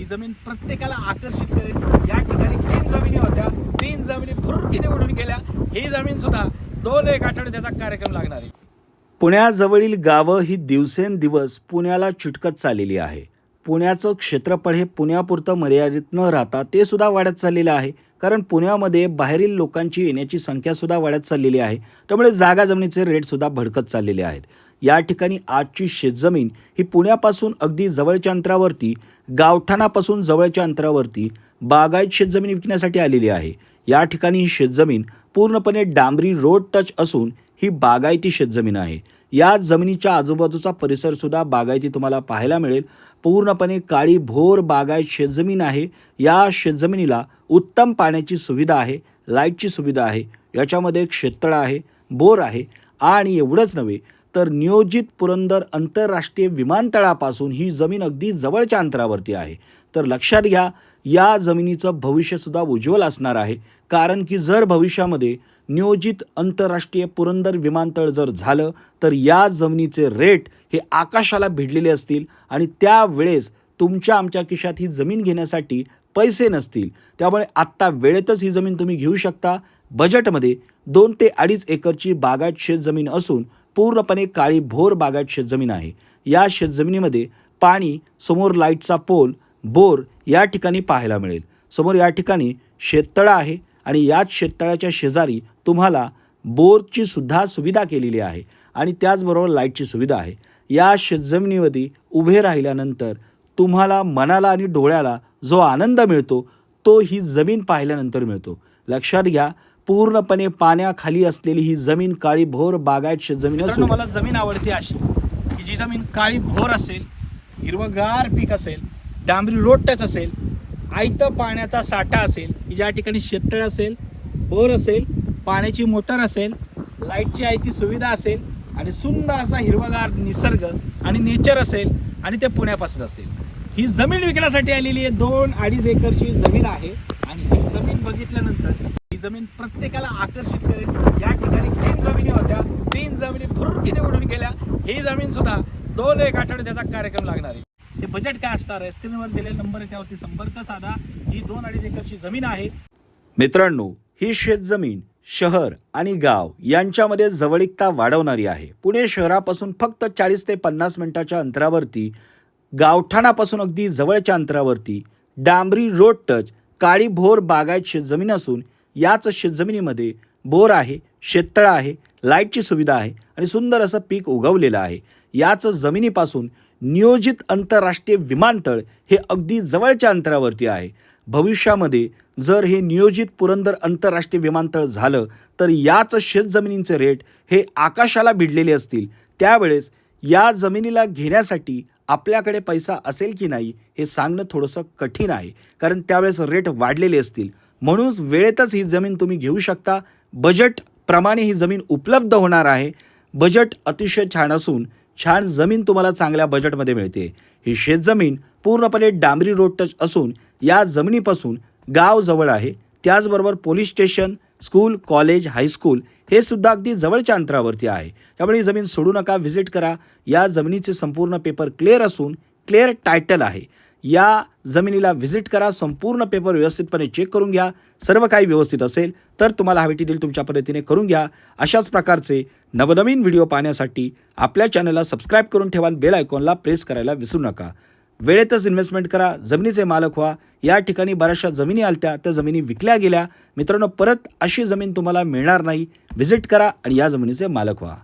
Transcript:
ही जमीन प्रत्येकाला आकर्षित करेल. या ठिकाणी तीन जमिनी होत्या. तीन जमिनी फुरकी निवडून गेल्या ही जमीन सुद्धा दोन एक आठवडे त्याचा कार्यक्रम लागणार आहे. पुण्याजवळील गावं ही दिवसेंदिवस पुण्याला चिटकत चाललेली आहे. पुण्याचं क्षेत्रफळ हे पुण्यापुरतं मर्यादित न राहता ते सुद्धा वाढत चाललेलं आहे. कारण पुण्यामध्ये बाहेरील लोकांची येण्याची संख्या सुद्धा वाढत चाललेली आहे. त्यामुळे जागा जमिनीचे रेट सुद्धा भडकत चाललेले आहेत. या ठिकाणी आजची शेतजमीन ही पुण्यापासून अगदी जवळच्या अंतरावरती गावठाणापासून जवळच्या अंतरावरती बागायत शेतजमीन विकण्यासाठी आलेली आहे. या ठिकाणी ही शेतजमीन पूर्णपणे डांबरी रोड टच असून ही बागायती शेतजमीन आहे. या जमिनीच्या आजूबाजूचा परिसरसुद्धा बागायती तुम्हाला पाहायला मिळेल. पूर्णपणे काळी भोर बागायत शेतजमीन आहे. या शेतजमिनीला उत्तम पाण्याची सुविधा आहे लाईटची सुविधा आहे. याच्यामध्ये एक शेततळं आहे बोर आहे आणि एवढंच नव्हे तर नियोजित पुरंदर आंतरराष्ट्रीय विमानतळापासून ही जमीन अगदी जवळच्या अंतरावरती आहे. तर लक्षात घ्या या जमिनीचं भविष्यसुद्धा उज्ज्वल असणार आहे. कारण की जर भविष्यामध्ये नियोजित आंतरराष्ट्रीय पुरंदर विमानतळ जर झालं तर या जमिनीचे रेट हे आकाशाला भिडलेले असतील आणि त्यावेळेस तुमच्या आमच्या खिशात ही जमीन घेण्यासाठी पैसे नसतील. त्यामुळे आत्ता वेळेतच ही जमीन तुम्ही घेऊ शकता. बजेटमध्ये दोन ते अडीच एकरची बागायत शेतजमीन असून पूर्णपणे काळी भोर बागायत शेतजमीन आहे. या शेतजमिनीमध्ये पाणी समोर लाईटचा पोल बोर या ठिकाणी पाहायला मिळेल. समोर या ठिकाणी शेततळं आहे आणि याच शेततळ्याच्या शेजारी तुम्हाला बोरची सुद्धा सुविधा केलेली आहे आणि त्याचबरोबर लाईटची सुविधा आहे. या शेतजमिनीमध्ये उभे राहिल्यानंतर तुम्हाला मनाला आणि डोळ्याला जो आनंद मिळतो तो ही जमीन पाहिल्यानंतर मिळतो. लक्षात घ्या पूर्णपणे पाण्याखाली असलेली ही जमीन काळी भोर बागायत मित्रांनो असून मला जमीन आवडते अशी की जी जमीन काळी भोर असेल हिरवगार पीक असेल डांबरी रोड टच असेल आयत पाण्याचा साठा असेल की ज्या ठिकाणी शेततळ असेल बोर असेल पाण्याची मोटर असेल लाईटची आयती सुविधा असेल आणि सुंदर असा हिरवगार निसर्ग आणि नेचर असेल आणि ते पुण्यापासून असेल. ही जमीन विकण्यासाठी आलेली आहे दोन अडीच एकरची जमीन आहे आणि ही जमीन बघितल्यानंतर जमीन प्रत्येकाला आकर्षित करेल. या ठिकाणी तीन जमिनी होत्या. तीन जमिनी फुरकी निवडून गेल्या. ही जमीन सुद्धा दोन एक आठवडे त्याचा कार्यक्रम लागणार आहे. हे बजेट काय असणार आहे? स्क्रीनवर दिलेला नंबर आहे त्यावरती संपर्क साधा ही दोन अडीच एकरची जमीन आहे. मित्रांनो ही शेतजमीन शहर आणि गाव यांच्यामध्ये जवळीकता वाढवणारी आहे. पुणे शहरापासून फक्त चाळीस ते पन्नास मिनिटाच्या अंतरावरती गावठाणापासून अगदी जवळच्या अंतरावरती डांबरी रोड टच काळी भोर बागायत शेतजमीन असून याच शेतजमिनीमध्ये बोर आहे शेततळं आहे लाईटची सुविधा आहे आणि सुंदर असं पीक उगवलेलं आहे. याच जमिनीपासून नियोजित आंतरराष्ट्रीय विमानतळ हे अगदी जवळच्या अंतरावरती आहे. भविष्यामध्ये जर हे नियोजित पुरंदर आंतरराष्ट्रीय विमानतळ झालं तर याच शेतजमिनींचे रेट हे आकाशाला भिडलेले असतील. त्यावेळेस या जमिनीला घेण्यासाठी आपल्याकडे पैसा असेल की नाही हे सांगणं थोडंसं कठीण आहे. कारण त्यावेळेस रेट वाढलेले असतील. म्हणूनच वेळेतच ही जमीन तुम्ही घेऊ शकता. बजेटप्रमाणे ही जमीन उपलब्ध होणार आहे. बजेट अतिशय छान असून छान जमीन तुम्हाला चांगल्या बजेटमध्ये मिळते. ही शेतजमीन पूर्णपणे डांबरी रोड टच असून या जमिनीपासून गाव जवळ आहे. त्याचबरोबर police station school college high school हे सुद्धा अगदी जवळच्या अंतरावरती आहे. त्यामुळे ही जमीन सोडू नका व्हिजिट करा. या जमिनीचे संपूर्ण पेपर क्लिअर असून क्लिअर टायटल आहे. या जमिनीला व्हिजिट करा संपूर्ण पेपर व्यवस्थितपणे चेक करून घ्या. सर्व काही व्यवस्थित असेल तर तुम्हाला हवी ती डील तुमच्या पद्धतीने करून घ्या. अशाच प्रकारचे नवनवीन व्हिडिओ पाहण्यासाठी आपल्या चॅनलला सबस्क्राईब करून ठेवा बेल आयकॉनला प्रेस करायला विसरू नका. वेळेतच इन्व्हेस्टमेंट करा जमिनीचे मालक व्हा. या ठिकाणी बऱ्याचशा जमिनी आलत्या त्या जमिनी विकल्या गेल्या. मित्रांनो परत अशी जमीन तुम्हाला मिळणार नाही. व्हिजिट करा आणि या जमिनीचे मालक व्हा.